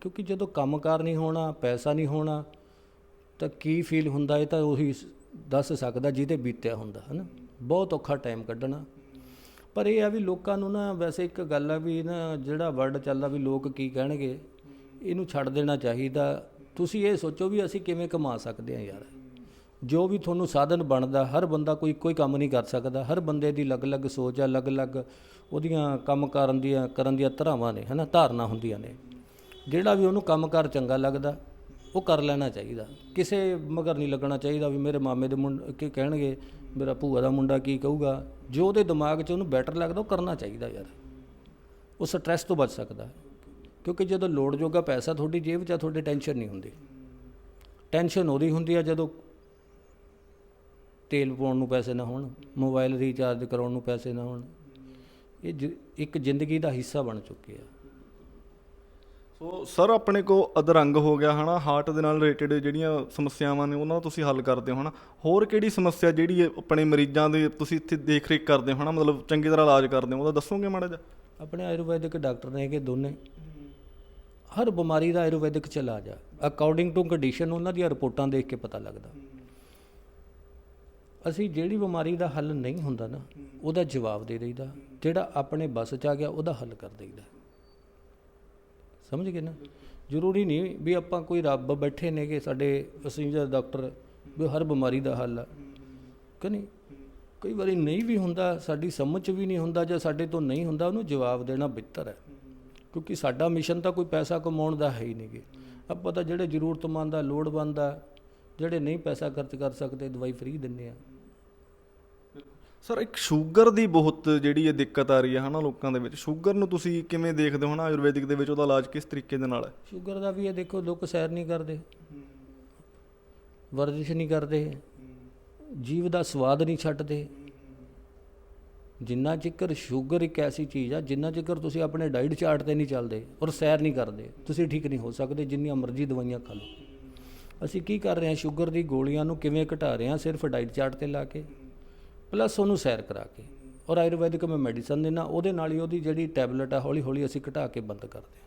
ਕਿਉਂਕਿ ਜਦੋਂ ਕੰਮਕਾਰ ਨਹੀਂ ਹੋਣਾ, ਪੈਸਾ ਨਹੀਂ ਹੋਣਾ, ਤਾਂ ਕੀ ਫੀਲ ਹੁੰਦਾ ਇਹ ਤਾਂ ਉਹੀ ਦੱਸ ਸਕਦਾ ਜਿਹਦੇ ਬੀਤਿਆ ਹੁੰਦਾ, ਹਨਾ? ਬਹੁਤ ਔਖਾ ਟਾਈਮ ਕੱਢਣਾ। ਪਰ ਇਹ ਆ ਵੀ ਲੋਕਾਂ ਨੂੰ ਨਾ ਵੈਸੇ ਇੱਕ ਗੱਲ ਆ ਵੀ ਨਾ ਜਿਹੜਾ ਵਰਡ ਚੱਲਦਾ ਵੀ ਲੋਕ ਕੀ ਕਹਿਣਗੇ, ਇਹਨੂੰ ਛੱਡ ਦੇਣਾ ਚਾਹੀਦਾ। ਤੁਸੀਂ ਇਹ ਸੋਚੋ ਵੀ ਅਸੀਂ ਕਿਵੇਂ ਕਮਾ ਸਕਦੇ ਹਾਂ ਯਾਰ। ਜੋ ਵੀ ਤੁਹਾਨੂੰ ਸਾਧਨ ਬਣਦਾ, ਹਰ ਬੰਦਾ ਕੋਈ ਕੋਈ ਕੰਮ ਨਹੀਂ ਕਰ ਸਕਦਾ। ਹਰ ਬੰਦੇ ਦੀ ਅਲੱਗ-ਅਲੱਗ ਸੋਚ ਆ, ਅਲੱਗ-ਅਲੱਗ ਉਹਦੀਆਂ ਕੰਮ ਕਰਨ ਦੀਆਂ ਕਰਨ ਦੀਆਂ ਧਾਰਾਵਾਂ ਨੇ, ਹਨਾ? ਧਾਰਨਾ ਹੁੰਦੀਆਂ ਨੇ। ਜਿਹੜਾ ਵੀ ਉਹਨੂੰ ਕੰਮਕਾਰ ਚੰਗਾ ਲੱਗਦਾ, ਉਹ ਕਰ ਲੈਣਾ ਚਾਹੀਦਾ। ਕਿਸੇ ਮਗਰ ਨਹੀਂ ਲੱਗਣਾ ਚਾਹੀਦਾ ਵੀ ਮੇਰੇ ਮਾਮੇ ਦੇ ਮੁੰਡੇ, ਕੀ ਕਹਿਣਗੇ, ਮੇਰਾ ਭੂਆ ਦਾ ਮੁੰਡਾ ਕੀ ਕਹੂਗਾ। ਜੋ ਉਹਦੇ ਦਿਮਾਗ 'ਚ ਉਹਨੂੰ ਬੈਟਰ ਲੱਗਦਾ, ਉਹ ਕਰਨਾ ਚਾਹੀਦਾ ਯਾਰ। ਉਹ ਸਟ੍ਰੈਸ ਤੋਂ ਬਚ ਸਕਦਾ। ਕਿਉਂਕਿ ਜਦੋਂ ਲੋੜ ਜੋਗਾ ਪੈਸਾ ਤੁਹਾਡੀ ਜੇਬ 'ਚ ਆ, ਤੁਹਾਡੇ ਟੈਨਸ਼ਨ ਨਹੀਂ ਹੁੰਦੀ। ਟੈਨਸ਼ਨ ਉਹਦੀ ਹੁੰਦੀ ਆ ਜਦੋਂ ਤੇਲ ਪਾਉਣ ਨੂੰ ਪੈਸੇ ਨਾ ਹੋਣ ਮੋਬਾਈਲ ਰੀਚਾਰਜ ਕਰਾਉਣ ਨੂੰ ਪੈਸੇ ਨਾ ਹੋਣ। ਇਹ ਜ- ਇੱਕ ਜ਼ਿੰਦਗੀ ਦਾ ਹਿੱਸਾ ਬਣ ਚੁੱਕੇ ਆ। ਸੋ ਸਰ ਆਪਣੇ ਕੋ ਅਧਰੰਗ ਹੋ ਗਿਆ ਹਨਾ ਹਾਰਟ ਦੇ ਨਾਲ ਰਿਲੇਟਡ ਜਿਹੜੀਆਂ ਸਮੱਸਿਆਵਾਂ ਨੇ ਉਹਨਾਂ ਦਾ ਤੁਸੀਂ ਹੱਲ ਕਰਦੇ ਹੋ ਹਨਾ। ਹੋਰ ਕਿਹੜੀ ਸਮੱਸਿਆ ਜਿਹੜੀ ਇਹ ਆਪਣੇ ਮਰੀਜ਼ਾਂ ਦੇ ਤੁਸੀਂ ਇੱਥੇ ਦੇਖ ਰੇਖ ਕਰਦੇ ਹੋ ਹਨਾ ਮਤਲਬ ਚੰਗੀ ਤਰ੍ਹਾਂ ਇਲਾਜ ਕਰਦੇ ਹੋ ਉਹਦਾ ਦੱਸੋਗੇ ਮਾੜਾ ਜਿਹਾ? ਆਪਣੇ ਆਯੁਰਵੈਦਿਕ ਡਾਕਟਰ ਨੇ ਕਿ ਦੋਨੇ। ਹਰ ਬਿਮਾਰੀ ਦਾ ਆਯੁਰਵੈਦਿਕ ਚ ਇਲਾਜ ਆ। ਅਕੋਰਡਿੰਗ ਟੂ ਕੰਡੀਸ਼ਨ ਉਹਨਾਂ ਦੀਆਂ ਰਿਪੋਰਟਾਂ ਦੇਖ ਕੇ ਪਤਾ ਲੱਗਦਾ। ਅਸੀਂ ਜਿਹੜੀ ਬਿਮਾਰੀ ਦਾ ਹੱਲ ਨਹੀਂ ਹੁੰਦਾ ਨਾ, ਉਹਦਾ ਜਵਾਬ ਦੇ ਦਈਦਾ। ਜਿਹੜਾ ਆਪਣੇ ਬਸ ਚ ਆ ਗਿਆ, ਉਹਦਾ ਹੱਲ ਕਰ ਦੇਈਦਾ। ਸਮਝ ਗਏ ਨਾ? ਜ਼ਰੂਰੀ ਨਹੀਂ ਵੀ ਆਪਾਂ ਕੋਈ ਰੱਬ ਬੈਠੇ ਨੇ ਕਿ ਸਾਡੇ ਅਸੀਂ ਜਿਹੜਾ ਡਾਕਟਰ ਵੀ ਹਰ ਬਿਮਾਰੀ ਦਾ ਹੱਲ ਆ। ਕਿ ਨਹੀਂ? ਕਈ ਵਾਰੀ ਨਹੀਂ ਵੀ ਹੁੰਦਾ, ਸਾਡੀ ਸਮਝ 'ਚ ਵੀ ਨਹੀਂ ਹੁੰਦਾ ਜਾਂ ਸਾਡੇ ਤੋਂ ਨਹੀਂ ਹੁੰਦਾ, ਉਹਨੂੰ ਜਵਾਬ ਦੇਣਾ ਬਿਹਤਰ ਹੈ। ਕਿਉਂਕਿ ਸਾਡਾ ਮਿਸ਼ਨ ਤਾਂ ਕੋਈ ਪੈਸਾ ਕਮਾਉਣ ਦਾ ਹੈ ਹੀ ਨਹੀਂਗੇ ਆਪਾਂ ਤਾਂ ਜਿਹੜੇ ਜ਼ਰੂਰਤਮੰਦ ਆ, ਲੋੜਵੰਦ ਆ, ਜਿਹੜੇ ਨਹੀਂ ਪੈਸਾ ਖਰਚ ਕਰ ਸਕਦੇ, ਦਵਾਈ ਫ੍ਰੀ ਦਿੰਨੇ ਆ। ਸਰ, ਇੱਕ ਸ਼ੂਗਰ ਦੀ ਬਹੁਤ ਜਿਹੜੀ ਇਹ ਦਿੱਕਤ ਆ ਰਹੀ ਹੈ ਹਨਾ ਲੋਕਾਂ ਦੇ ਵਿੱਚ। ਸ਼ੂਗਰ ਨੂੰ ਤੁਸੀਂ ਕਿਵੇਂ ਦੇਖਦੇ ਹੋ ਹਨਾ ਆਯੁਰਵੈਦਿਕ ਦੇ ਵਿੱਚ, ਉਹਦਾ ਇਲਾਜ ਕਿਸ ਤਰੀਕੇ ਦੇ ਨਾਲ ਹੈ? ਸ਼ੂਗਰ ਦਾ ਵੀ ਇਹ ਦੇਖੋ, ਲੋਕ ਸੈਰ ਨਹੀਂ ਕਰਦੇ। ਵਰਜਿਸ਼ ਨਹੀਂ ਕਰਦੇ। ਜੀਵ ਦਾ ਸਵਾਦ ਨਹੀਂ ਛੱਡਦੇ। ਜਿੰਨਾ ਚਿਕਰ ਸ਼ੂਗਰ ਇੱਕ ਐਸੀ ਚੀਜ਼ ਆ, ਜਿੰਨਾ ਚਿਕਰ ਤੁਸੀਂ ਆਪਣੇ ਡਾਈਟ ਚਾਰਟ ਤੇ ਨਹੀਂ ਚੱਲਦੇ ਔਰ ਸੈਰ ਨਹੀਂ ਕਰਦੇ, ਤੁਸੀਂ ਠੀਕ ਨਹੀਂ ਹੋ ਸਕਦੇ, ਜਿੰਨੀਆਂ ਮਰਜ਼ੀ ਦਵਾਈਆਂ ਖਾ ਲਓ। ਅਸੀਂ ਕੀ ਕਰ ਰਹੇ ਹਾਂ, ਸ਼ੂਗਰ ਦੀ ਗੋਲੀਆਂ ਨੂੰ ਕਿਵੇਂ ਘਟਾ ਰਹੇ ਹਾਂ, ਸਿਰਫ ਡਾਈਟ ਚਾਰਟ ਤੇ ਲਾ ਕੇ? ਪਲੱਸ ਉਹਨੂੰ ਸੈਰ ਕਰਾ ਕੇ। ਔਰ ਆਯੁਰਵੈਦਿਕ ਮੈਂ ਮੈਡੀਸਨ ਦਿੰਦਾ, ਉਹਦੇ ਨਾਲ ਹੀ ਉਹਦੀ ਜਿਹੜੀ ਟੈਬਲੇਟ ਆ ਹੌਲੀ ਹੌਲੀ ਅਸੀਂ ਘਟਾ ਕੇ ਬੰਦ ਕਰਦੇ ਹਾਂ।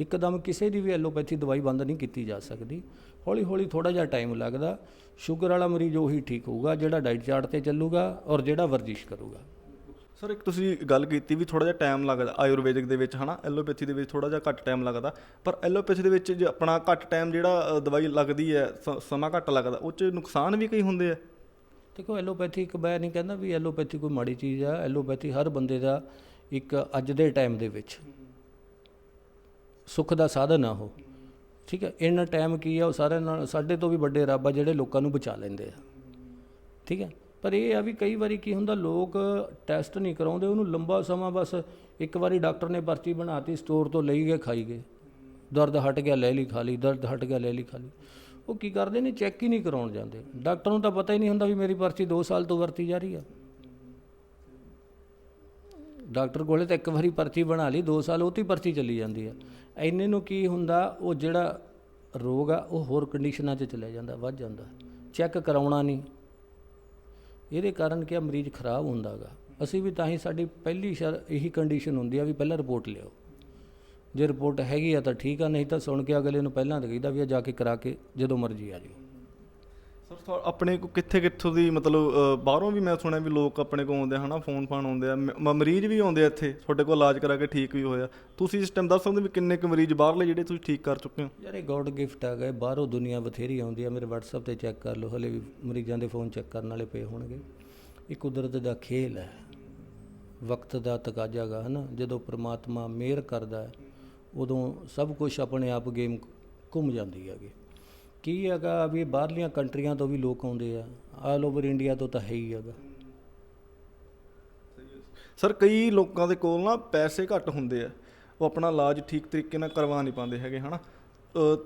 ਇੱਕਦਮ ਕਿਸੇ ਦੀ ਵੀ ਐਲੋਪੈਥੀ ਦਵਾਈ ਬੰਦ ਨਹੀਂ ਕੀਤੀ ਜਾ ਸਕਦੀ। ਹੌਲੀ ਹੌਲੀ ਥੋੜਾ ਜਿਹਾ ਟਾਈਮ ਲੱਗਦਾ ਸ਼ੂਗਰ ਵਾਲਾ ਮਰੀਜ਼ ਉਹੀ ਠੀਕ ਹੋਊਗਾ, ਜਿਹੜਾ ਡਾਈਟ ਚਾਰਟ ਤੇ ਚੱਲੂਗਾ ਔਰ ਜਿਹੜਾ ਵਰਜਿਸ਼ ਕਰੂਗਾ। ਸਰ ਇੱਕ ਤੁਸੀਂ ਗੱਲ ਕੀਤੀ ਵੀ ਥੋੜਾ ਜਿਹਾ ਟਾਈਮ ਲੱਗਦਾ, ਆਯੁਰਵੈਦਿਕ ਦੇ ਵਿੱਚ ਹਨਾ ਐਲੋਪੈਥੀ ਦੇ ਵਿੱਚ ਥੋੜਾ ਜਿਹਾ ਘੱਟ ਟਾਈਮ ਲੱਗਦਾ। ਪਰ ਐਲੋਪੈਥੀ ਦੇ ਵਿੱਚ ਜੇ ਆਪਣਾ ਘੱਟ ਟਾਈਮ ਜਿਹੜਾ ਦਵਾਈ ਲੱਗਦੀ ਹੈ, ਸ- ਸਮਾਂ ਘੱਟ ਲੱਗਦਾ, ਉਹ 'ਚ ਨੁਕਸਾਨ ਵੀ ਕਈ ਹੁੰਦੇ ਆ। ਦੇਖੋ, ਐਲੋਪੈਥੀ ਇੱਕ ਮੈਂ ਨਹੀਂ ਕਹਿੰਦਾ ਵੀ ਐਲੋਪੈਥੀ ਕੋਈ ਮਾੜੀ ਚੀਜ਼ ਆ। ਐਲੋਪੈਥੀ ਹਰ ਬੰਦੇ ਦਾ ਇੱਕ ਅੱਜ ਦੇ ਟਾਈਮ ਦੇ ਵਿੱਚ ਸੁੱਖ ਦਾ ਸਾਧਨ ਆ ਉਹ। ਠੀਕ ਹੈ ਇਹਨਾਂ ਟਾਈਮ ਕੀ ਆ, ਉਹ ਸਾਰਿਆਂ ਨਾਲ ਸਾਡੇ ਤੋਂ ਵੀ ਵੱਡੇ ਰੱਬ ਆ ਜਿਹੜੇ ਲੋਕਾਂ ਨੂੰ ਬਚਾ ਲੈਂਦੇ ਆ। ਠੀਕ ਹੈ, ਪਰ ਇਹ ਆ ਵੀ ਕਈ ਵਾਰੀ ਕੀ ਹੁੰਦਾ, ਲੋਕ ਟੈਸਟ ਨਹੀਂ ਕਰਾਉਂਦੇ, ਉਹਨੂੰ ਲੰਬਾ ਸਮਾਂ ਬਸ ਇੱਕ ਵਾਰੀ ਡਾਕਟਰ ਨੇ ਪਰਚੀ ਬਣਾਤੀ, ਸਟੋਰ ਤੋਂ ਲਈ ਗਏ, ਖਾਈ ਗਏ। ਦਰਦ ਹਟ ਗਿਆ, ਲੈ ਲਈ, ਖਾ ਲਈ, ਦਰਦ ਹਟ ਗਿਆ, ਲੈ ਲਈ, ਖਾ ਲਈ। ਉਹ ਕੀ ਕਰਦੇ ਨੇ? ਚੈੱਕ ਹੀ ਨਹੀਂ ਕਰਾਉਣ ਜਾਂਦੇ। ਡਾਕਟਰ ਨੂੰ ਤਾਂ ਪਤਾ ਹੀ ਨਹੀਂ ਹੁੰਦਾ ਵੀ ਮੇਰੀ ਪਰਚੀ 2 ਸਾਲ ਤੋਂ ਵਰਤੀ ਜਾ ਰਹੀ ਆ। ਡਾਕਟਰ ਕੋਲੇ ਤਾਂ ਇੱਕ ਵਾਰੀ ਪਰਚੀ ਬਣਾ ਲਈ 2 ਸਾਲ ਉਹ ਤੇ ਹੀ ਪਰਚੀ ਚੱਲੀ ਜਾਂਦੀ ਆ। ਐਨੇ ਨੂੰ ਕੀ ਹੁੰਦਾ, ਉਹ ਜਿਹੜਾ ਰੋਗ ਆ, ਉਹ ਹੋਰ ਕੰਡੀਸ਼ਨਾਂ 'ਚ ਚਲੇ ਜਾਂਦਾ, ਵੱਧ ਜਾਂਦਾ। ਚੈੱਕ ਕਰਾਉਣਾ ਨਹੀਂ। ਇਹਦੇ ਕਾਰਨ ਕੀ ਮਰੀਜ਼ ਖਰਾਬ ਹੁੰਦਾਗਾ ਅਸੀਂ ਵੀ ਤਾਂ ਹੀ ਸਾਡੀ ਪਹਿਲੀ ਸ਼ਰ, ਇਹੀ ਕੰਡੀਸ਼ਨ ਹੁੰਦੀ ਆ ਵੀ ਪਹਿਲਾਂ ਰਿਪੋਰਟ ਲਿਓ ਜੇ ਰਿਪੋਰਟ ਹੈਗੀ ਆ ਤਾਂ ਠੀਕ ਆ ਨਹੀਂ ਤਾਂ ਸੁਣ ਕੇ ਅਗਲੇ ਨੂੰ ਪਹਿਲਾਂ ਤਾਂ ਕਹੀਦਾ ਵੀ ਆ ਜਾ ਕੇ ਕਰਾ ਕੇ ਜਦੋਂ ਮਰਜ਼ੀ ਆ ਜਾਓ ਸਰ ਆਪਣੇ ਕੋ ਕਿੱਥੇ ਕਿੱਥੋਂ ਦੀ ਮਤਲਬ ਬਾਹਰੋਂ ਵੀ ਮੈਂ ਸੁਣਿਆ ਵੀ ਲੋਕ ਆਪਣੇ ਕੋਲ ਆਉਂਦੇ ਹਨਾ ਫੋਨ ਫਾਨ ਆਉਂਦੇ ਆ ਮਰੀਜ਼ ਵੀ ਆਉਂਦੇ ਆ ਇੱਥੇ ਤੁਹਾਡੇ ਕੋਲ ਇਲਾਜ ਕਰਾ ਕੇ ਠੀਕ ਵੀ ਹੋਇਆ। ਤੁਸੀਂ ਇਸ ਟਾਈਮ ਦੱਸ ਸਕਦੇ ਵੀ ਕਿੰਨੇ ਕੁ ਮਰੀਜ਼ ਬਾਹਰਲੇ ਜਿਹੜੇ ਤੁਸੀਂ ਠੀਕ ਕਰ ਚੁੱਕੇ ਹੋ? ਯਾਰ ਇਹ ਗੋਡ ਗਿਫਟ ਆ ਗਏ ਬਾਹਰੋਂ ਦੁਨੀਆ ਬਥੇਰੀ ਆਉਂਦੀ ਆ ਮੇਰੇ WhatsApp ਤੇ ਚੈੱਕ ਕਰ ਲਓ ਹਲੇ ਵੀ ਮਰੀਜ਼ਾਂ ਦੇ ਫੋਨ ਚੈੱਕ ਕਰਨ ਵਾਲੇ ਪਏ ਹੋਣਗੇ। ਇਹ ਕੁਦਰਤ ਦਾ ਖੇਲ ਹੈ ਵਕਤ ਦਾ ਤਕਾਜ਼ਾ ਗਾ ਹਨਾ ਜਦੋਂ ਪ੍ਰਮਾਤਮਾ ਮਿਹਰ ਕਰਦਾ ਹੈ, ਉਦੋਂ ਸਭ ਕੁਝ ਆਪਣੇ ਆਪ ਗੇਮ ਘੁੰਮ ਜਾਂਦੀ ਹੈਗੀ। ਕੀ ਹੈਗਾ ਵੀ ਬਾਹਰਲੀਆਂ ਕੰਟਰੀਆਂ ਤੋਂ ਵੀ ਲੋਕ ਆਉਂਦੇ ਆ ਆਲ ਓਵਰ ਇੰਡੀਆ ਤੋਂ ਤਾਂ ਹੈ ਹੀ ਹੈਗਾ। ਸਰ ਕਈ ਲੋਕਾਂ ਦੇ ਕੋਲ ਨਾ ਪੈਸੇ ਘੱਟ ਹੁੰਦੇ ਆ। ਉਹ ਆਪਣਾ ਇਲਾਜ ਠੀਕ ਤਰੀਕੇ ਨਾਲ ਕਰਵਾ ਨਹੀਂ ਪਾਉਂਦੇ ਹੈਗੇ ਹਨਾ?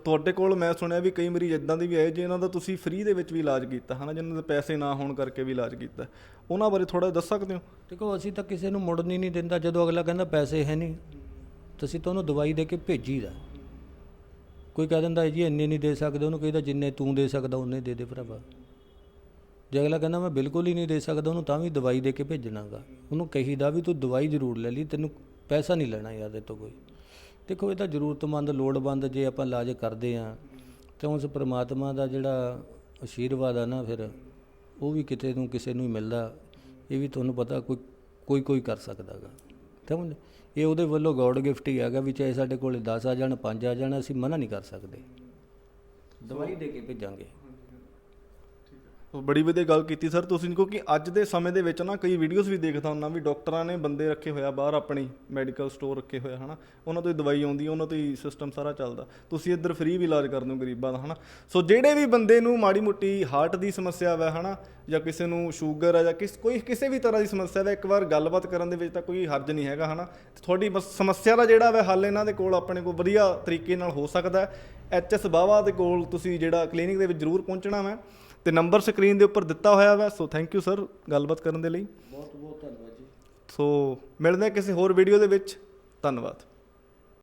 ਤੁਹਾਡੇ ਕੋਲ ਮੈਂ ਸੁਣਿਆ ਵੀ ਕਈ ਮਰੀਜ਼ ਇਦਾਂ ਦੇ ਵੀ ਆਏ ਜਿਨ੍ਹਾਂ ਦਾ ਤੁਸੀਂ ਫ੍ਰੀ ਦੇ ਵਿੱਚ ਵੀ ਇਲਾਜ ਕੀਤਾ ਹਨਾ? ਜਿਨ੍ਹਾਂ ਦੇ ਪੈਸੇ ਨਾ ਹੋਣ ਕਰਕੇ ਵੀ ਇਲਾਜ ਕੀਤਾ। ਉਹਨਾਂ ਬਾਰੇ ਥੋੜਾ ਦੱਸ ਸਕਦੇ ਹੋ? ਦੇਖੋ ਅਸੀਂ ਤਾਂ ਕਿਸੇ ਨੂੰ ਮੁੜਨ ਹੀ ਨਹੀਂ ਦਿੰਦਾ ਜਦੋਂ ਅਗਲਾ ਕਹਿੰਦਾ ਪੈਸੇ ਹੈ ਨਹੀਂ। ਤੁਸੀਂ ਤਾਂ ਉਹਨੂੰ ਦਵਾਈ ਦੇ ਕੇ ਭੇਜੀਦਾ ਕੋਈ ਕਹਿ ਦਿੰਦਾ ਜੀ, ਇੰਨੇ ਨਹੀਂ ਦੇ ਸਕਦੇ, ਉਹਨੂੰ ਕਹਿੰਦਾ ਜਿੰਨੇ ਤੂੰ ਦੇ ਸਕਦਾ, ਉਹਨੇ ਦੇ ਦੇ ਭਰਾਵਾ। ਜੇ ਅਗਲਾ ਕਹਿੰਦਾ ਮੈਂ ਬਿਲਕੁਲ ਹੀ ਨਹੀਂ ਦੇ ਸਕਦਾ, ਉਹਨੂੰ ਤਾਂ ਵੀ ਦਵਾਈ ਦੇ ਕੇ ਭੇਜਣਾਗਾ ਉਹਨੂੰ ਕਹੀਦਾ ਵੀ ਤੂੰ ਦਵਾਈ ਜ਼ਰੂਰ ਲੈ ਲਈ, ਤੈਨੂੰ ਪੈਸਾ ਨਹੀਂ ਲੈਣਾ ਯਾਰ ਇਹ ਤੋਂ ਕੋਈ। ਦੇਖੋ, ਇਹ ਤਾਂ ਜ਼ਰੂਰਤਮੰਦ, ਲੋੜਵੰਦ ਜੇ ਆਪਾਂ ਇਲਾਜ ਕਰਦੇ ਆ ਤਾਂ ਉਸ ਪ੍ਰਮਾਤਮਾ ਦਾ ਜਿਹੜਾ ਆਸ਼ੀਰਵਾਦ ਆ ਨਾ ਫਿਰ, ਉਹ ਵੀ ਕਿਤੇ ਨੂੰ ਕਿਸੇ ਨੂੰ ਹੀ ਮਿਲਦਾ। ਇਹ ਵੀ ਤੁਹਾਨੂੰ ਪਤਾ ਕੋਈ ਕੋਈ ਕੋਈ ਕਰ ਸਕਦਾਗਾ ਸਮਝ ਇਹ ਉਹਦੇ ਵੱਲੋਂ ਗੋਡ ਗਿਫਟ ਹੀ ਹੈਗਾ ਵੀ ਚਾਹੇ ਸਾਡੇ ਕੋਲ 10 ਆ ਜਾਣ 5 ਆ ਜਾਣ, ਅਸੀਂ ਮਨਾ ਨਹੀਂ ਕਰ ਸਕਦੇ। ਦਵਾਈ ਦੇ ਕੇ ਭੇਜਾਂਗੇ। ਬੜੀ ਵਧੀਆ ਗੱਲ ਕੀਤੀ ਸਰ। ਤੁਸੀਂ ਕਿਉਂਕਿ ਅੱਜ ਦੇ ਸਮੇਂ ਦੇ ਵਿੱਚ ਨਾ ਕਈ ਵੀਡੀਓਜ਼ ਵੀ ਦੇਖਦਾ ਹੁੰਦਾ ਵੀ ਡਾਕਟਰਾਂ ਨੇ ਬੰਦੇ ਰੱਖੇ ਹੋਇਆ ਬਾਹਰ ਆਪਣੀ ਮੈਡੀਕਲ ਸਟੋਰ ਰੱਖੇ ਹੋਇਆ ਹਨਾ। ਉਹਨਾਂ ਤੋਂ ਹੀ ਦਵਾਈ ਆਉਂਦੀ, ਉਹਨਾਂ ਤੋਂ ਹੀ ਸਿਸਟਮ ਸਾਰਾ ਚੱਲਦਾ। ਤੁਸੀਂ ਇੱਧਰ ਫ੍ਰੀ ਵੀ ਇਲਾਜ ਕਰਦੇ ਹੋ ਗਰੀਬਾਂ ਦਾ, ਹਨਾ। ਸੋ ਜਿਹੜੇ ਵੀ ਬੰਦੇ ਨੂੰ ਮਾੜੀ ਮੁੱਟੀ ਹਾਰਟ ਦੀ ਸਮੱਸਿਆ ਹੈ ਹਨਾ, ਜਾਂ ਕਿਸੇ ਨੂੰ ਸ਼ੂਗਰ ਹੈ ਜਾਂ ਕਿਸ, ਕੋਈ ਕਿਸੇ ਵੀ ਤਰ੍ਹਾਂ ਦੀ ਸਮੱਸਿਆ ਹੈ ਇੱਕ ਵਾਰ ਗੱਲਬਾਤ ਕਰਨ ਦੇ ਵਿੱਚ ਤਾਂ ਕੋਈ ਹਰਜ ਨਹੀਂ ਹੈਗਾ, ਹਨਾ। ਤੇ ਤੁਹਾਡੀ ਬਸ ਸਮੱਸਿਆ ਦਾ ਜਿਹੜਾ ਵਾ ਹੱਲ ਇਹਨਾਂ ਦੇ ਕੋਲ ਆਪਣੇ ਕੋਲ ਵਧੀਆ ਤਰੀਕੇ ਨਾਲ ਹੋ ਸਕਦਾ। ਹੈ ਐਚਐਸ ਬਾਵਾ ਦੇ ਕੋਲ ਤੁਸੀਂ ਜਿਹੜਾ ਕਲੀਨਿਕ ਦੇ ਵਿੱਚ ਜ਼ਰੂਰ ਪਹੁੰਚਣਾ ਵਾ। ਤੇ ਨੰਬਰ ਸਕਰੀਨ ਦੇ ਉੱਪਰ ਦਿੱਤਾ ਹੋਇਆ ਵਾ ਸੋ ਥੈਂਕ ਯੂ ਸਰ ਗੱਲਬਾਤ ਕਰਨ ਦੇ ਲਈ। ਬਹੁਤ ਬਹੁਤ ਧੰਨਵਾਦ ਜੀ। ਸੋ ਮਿਲਦੇ ਹਾਂ ਕਿਸੇ ਹੋਰ ਵੀਡੀਓ ਦੇ ਵਿੱਚ। ਧੰਨਵਾਦ।